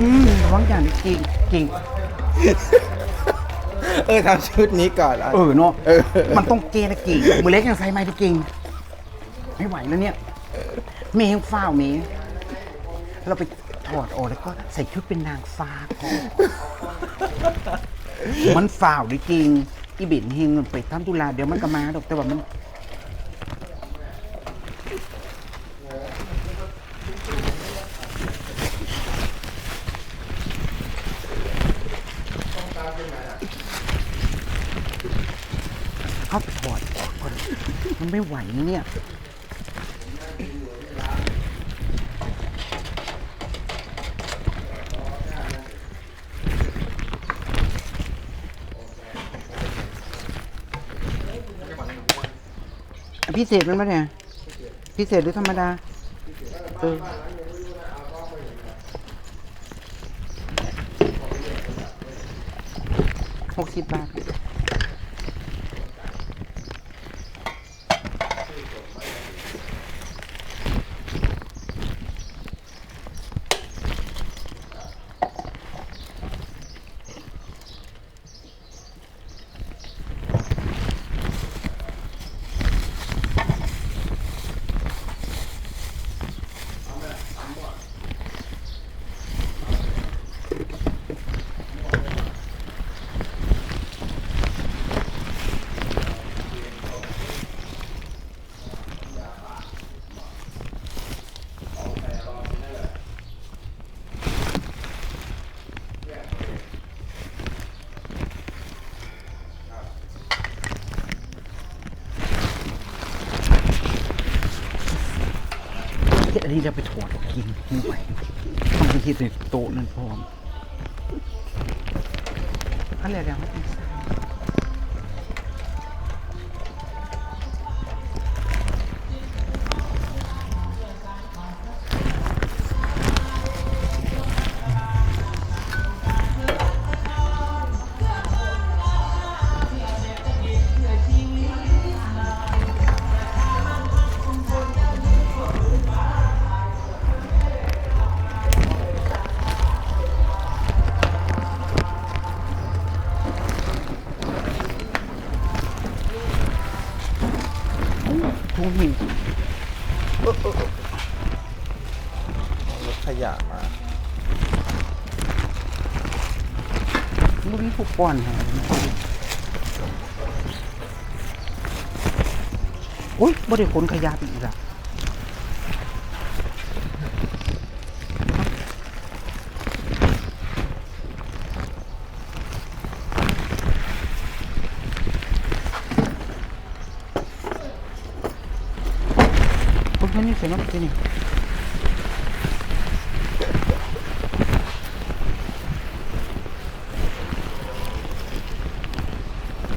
อืมระวังอย่างนี้กิ่งกิ่งเออทำชุดนี้ก่อนแล้วเออเนาะ เออมันต้องเกนะกิ่งมือเล็กยังใส่ไม่ได้กิ่งไม่ไหวแล้วเนี่ย เมย์ยังฝ้าวเมย์เราไปถอดออกแล้วก็ใส่ชุดเป็นนางฟ้าก่อนมันฝ้าวดิกิ่งอีบินเฮงมันไปทำตุลาเดี๋ยวมันก็มาดอกแต่ว่ามัน เข้าถอดก่อนมันไม่ไหวนะเนี่ยพิเศษมันไหมเนี่ยพิเศษหรือธรรมดาเออหกสิบบาท นนี้จะไปถอดกินไม่ไหวต้องไปคิดในโต๊ะนั่นพร้อมอะไรเดี๋ยว ทุ่งหินรถขยะมาลูกนี้ผูกป้อนหาโอ้ยบ่ได้ขนขยะไปอีกละ คนแค่นี้เสียงมันเป็นนี่